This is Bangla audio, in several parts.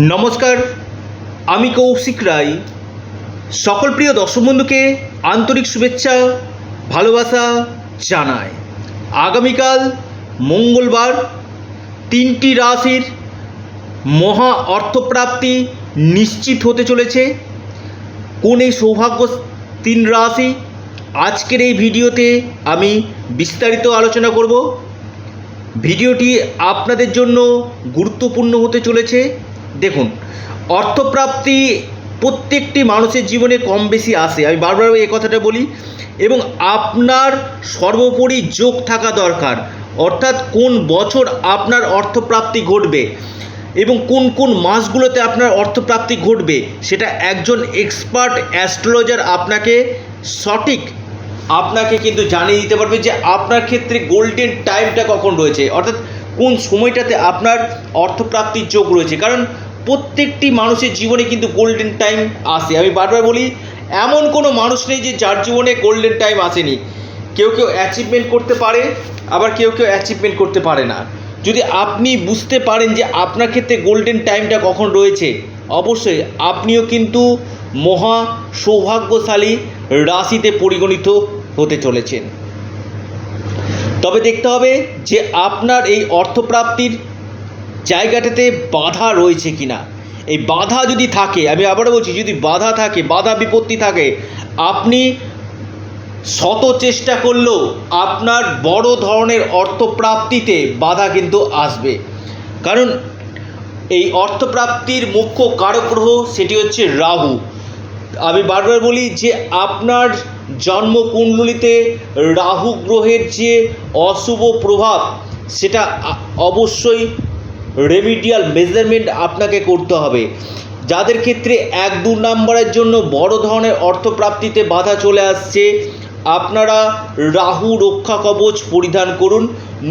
নমস্কার, আমি কৌশিক রায়। সকল প্রিয় দর্শক বন্ধুকে আন্তরিক শুভেচ্ছা, ভালোবাসা জানায় আগামীকাল মঙ্গলবার, তিনটি রাশির মহা অর্থপ্রাপ্তি নিশ্চিত হতে চলেছে। কোন এই সৌভাগ্য তিন রাশি? আজকের এই ভিডিওতে আমি বিস্তারিত আলোচনা করব। ভিডিওটি আপনাদের জন্য গুরুত্বপূর্ণ হতে চলেছে। দেখুন, অর্থপ্রাপ্তি প্রত্যেকটি মানুষের জীবনে কম বেশি আসে, আমি বারবার এই কথাটা বলি, এবং আপনার সর্বোপরি যোগ থাকা দরকার, অর্থাৎ কোন বছর আপনার অর্থপ্রাপ্তি ঘটবে, এবং কোন কোন মাসগুলোতে আপনার অর্থপ্রাপ্তি ঘটবে, সেটা একজন এক্সপার্ট অ্যাস্ট্রোলজার আপনাকে সঠিক আপনাকে কিন্তু জানিয়ে দিতে পারবে যে আপনার ক্ষেত্রে গোল্ডেন টাইমটা কখন রয়েছে, অর্থাৎ কোন সময়টাতে আপনার অর্থপ্রাপ্তির যোগ রয়েছে, কারণ প্রত্যেকটি মানুষের জীবনে কিন্তু গোল্ডেন টাইম আসে। আমি বারবার বলি, এমন কোনো মানুষ নেই যে যার জীবনে গোল্ডেন টাইম আসেনি। কেউ কেউ অ্যাচিভমেন্ট করতে পারে, আবার কেউ কেউ অ্যাচিভমেন্ট করতে পারে না। যদি আপনি বুঝতে পারেন যে আপনার ক্ষেত্রে গোল্ডেন টাইমটা কখন রয়েছে, অবশ্যই আপনিও কিন্তু মহা সৌভাগ্যশালী রাশিতে পরিগণিত হতে চলেছেন। তবে দেখতে হবে যে আপনার এই অর্থপ্রাপ্তির জায়গাটাতে বাধা রয়েছে কিনা? এই বাধা যদি থাকে, আমি আবারও বলছি, যদি বাধা থাকে, বাধা বিপত্তি থাকে, আপনি শত চেষ্টা করলেও আপনার বড় ধরনের অর্থপ্রাপ্তিতে বাধা কিন্তু আসবে। কারণ এই অর্থপ্রাপ্তির মুখ্য কারক গ্রহ সেটি হচ্ছে রাহু। আমি বারবার বলি যে আপনার জন্মকুণ্ডলিতে রাহু গ্রহের যে অশুভ প্রভাব, সেটা অবশ্যই রেমিডিয়াল মেজারমেন্ট আপনাকে করতে হবে। যাদের ক্ষেত্রে এক দু নম্বরের জন্য বড় ধরনের অর্থপ্রাপ্তিতে বাধা চলে আসছে, আপনারা রাহু রক্ষা কবচ পরিধান করুন।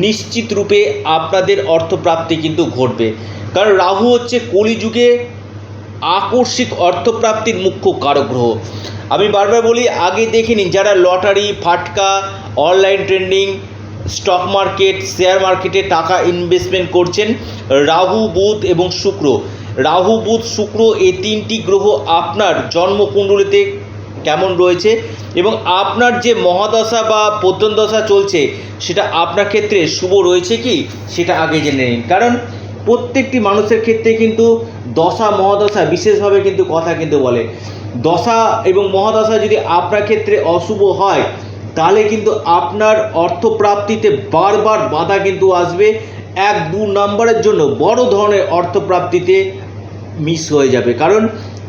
নিশ্চিত রূপে আপনাদের অর্থপ্রাপ্তি কিন্তু ঘটবে। কারণ রাহু হচ্ছে কলিযুগে আকস্মিক অর্থপ্রাপ্তির মুখ্য কারক গ্রহ আমি বারবার বলি, আগে দেখে নিন, যারা লটারি, ফাটকা online trending stock market, share মার্কেটে টাকা ইনভেস্টমেন্ট করছেন রাহু, বুধ এবং শুক্র। রাহু, বুধ, শুক্র এই তিনটি গ্রহ আপনার জন্মকুণ্ডলিতে কেমন রয়েছে এবং আপনার যে মহাদশা বা প্রত্যন্তদশা চলছে, সেটা আপনার ক্ষেত্রে শুভ রয়েছে কি? সেটা আগে জেনে নিন। কারণ প্রত্যেকটি মানুষের ক্ষেত্রে কিন্তু দশা, মহাদশা বিশেষভাবে কিন্তু কথা কিন্তু বলে। দশা এবং মহাদশা যদি আপনার ক্ষেত্রে অশুভ হয় তাহলে কিন্তু আপনার অর্থপ্রাপ্তিতে বারবার বাধা কিন্তু আসবে। এক, দু নম্বরের জন্য বড় ধরনের অর্থপ্রাপ্তিতে মিস হয়ে যাবে। কারণ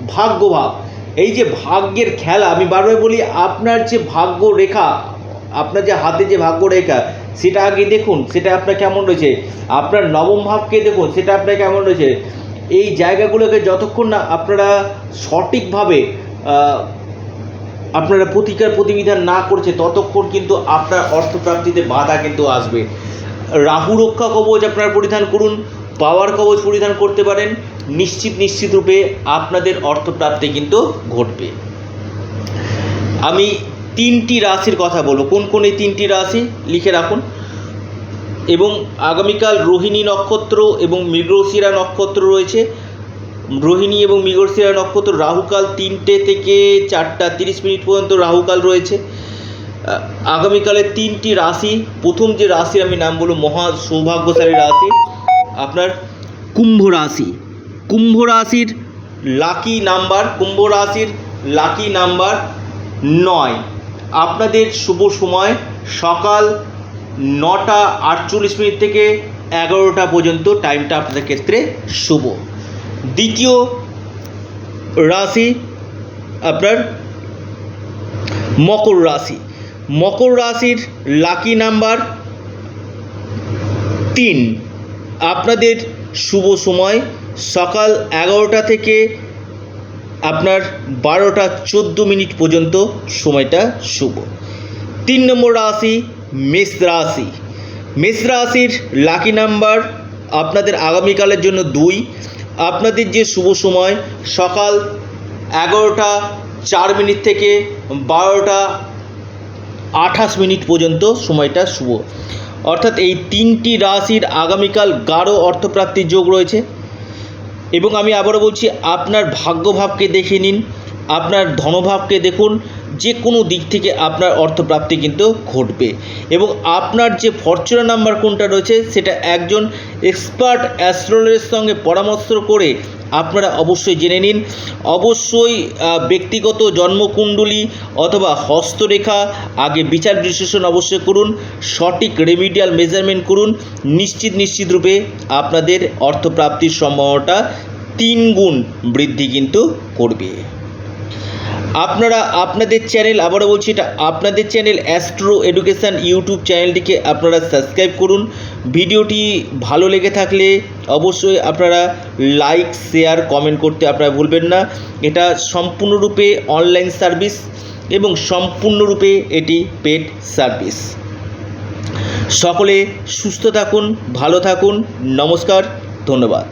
ভাগ্যভাব, এই যে ভাগ্যের খেলা, আমি বারবার বলি আপনার যে ভাগ্য রেখা, আপনার যে হাতে যে ভাগ্য রেখা, সেটা আগে দেখুন, সেটা আপনার কেমন রয়েছে? আপনার নবম ভাবকে দেখুন, সেটা আপনার কেমন রয়েছে? এই জায়গাগুলোকে যতক্ষণ না আপনারা সঠিকভাবে আপনারা প্রতিকার প্রতিবিধান না করছে, ততক্ষণ কিন্তু আপনার অর্থপ্রাপ্তিতে বাধা কিন্তু আসবে। রাহু রক্ষা কবচ আপনারা পরিধান করুন, পাওয়ার কবচ পরিধান করতে পারেন, নিশ্চিত নিশ্চিত রূপে আপনাদের অর্থপ্রাপ্তি কিন্তু ঘটবে। আমি তিনটি রাশির কথা বলব। কোন কোন এই তিনটি রাশি লিখে রাখুন? এবং আগামীকাল রোহিণী নক্ষত্র এবং মৃগশিরা নক্ষত্র রয়েছে। রোহিণী এবং মৃগশিরা নক্ষত্র রাহুকাল তিনটে থেকে চারটা তিরিশ মিনিট পর্যন্ত রাহুকাল রয়েছে। আহ, আগামীকালের তিনটি রাশি। প্রথম যে রাশি আমি নাম বলব মহা সৌভাগ্যশালী রাশি। আপনার কুম্ভ রাশি। কুম্ভ রাশির লাকি নাম্বার কুম্ভ রাশির লাকি নাম্বার নয়। আপনাদের শুভ সময় সকাল নটা আটচল্লিশ মিনিট থেকে এগারোটা পর্যন্ত। টাইমটা আপনাদের ক্ষেত্রে শুভ। দ্বিতীয় রাশি আপনার মকর রাশি। মকর রাশির লাকি নাম্বার তিন। আপনাদের শুভ সময় সকাল এগারোটা থেকে আপনার বারোটা চোদ্দ মিনিট পর্যন্ত সময়টা শুভ। তিন নম্বর রাশি মেষ রাশি। মেষ রাশির লাকি নাম্বার আপনাদের আগামীকালের জন্য দুই। আপনাদের যে শুভ সময়, সকাল এগারোটা চার মিনিট থেকে বারোটা আঠাশ মিনিট পর্যন্ত সময়টা শুভ। অর্থাৎ এই তিনটি রাশির আগামীকাল গাঢ় অর্থপ্রাপ্তির যোগ রয়েছে। এবং আমি আবারও বলছি, আপনার ভাগ্যভাবকে দেখে নিন, আপনার ধনভাবকে দেখুন যে কোনো দিক থেকে আপনার অর্থপ্রাপ্তি কিন্তু ঘটবে। এবং আপনার যে ফরচুনার নাম্বার কোনটা রয়েছে, সেটা একজন এক্সপার্ট অ্যাস্ট্রোলজের সঙ্গে পরামর্শ করে আপনারা অবশ্যই জেনে নিন। অবশ্যই ব্যক্তিগত জন্মকুণ্ডলী অথবা হস্তরেখা, আগে বিচার বিশ্লেষণ অবশ্যই করুন, সঠিক রেমিডিয়াল মেজারমেন্ট করুন, নিশ্চিত নিশ্চিত রূপে আপনাদের অর্থপ্রাপ্তির সম্ভাবনাটা তিন গুণ বৃদ্ধি কিন্তু করবে। আপনারা আপনাদের চ্যানেল, আবারও বলছি এটা আপনাদের চ্যানেল অ্যাস্ট্রো এডুকেশান ইউটিউব চ্যানেলটিকে আপনারা সাবস্ক্রাইব করুন। ভিডিওটি ভালো লেগে থাকলে অবশ্যই আপনারা লাইক, শেয়ার, কমেন্ট করতে আপনারা ভুলবেন না। এটা সম্পূর্ণরূপে অনলাইন সার্ভিস এবং সম্পূর্ণরূপে এটি পেড সার্ভিস। সকলে সুস্থ থাকুন, ভালো থাকুন। নমস্কার, ধন্যবাদ।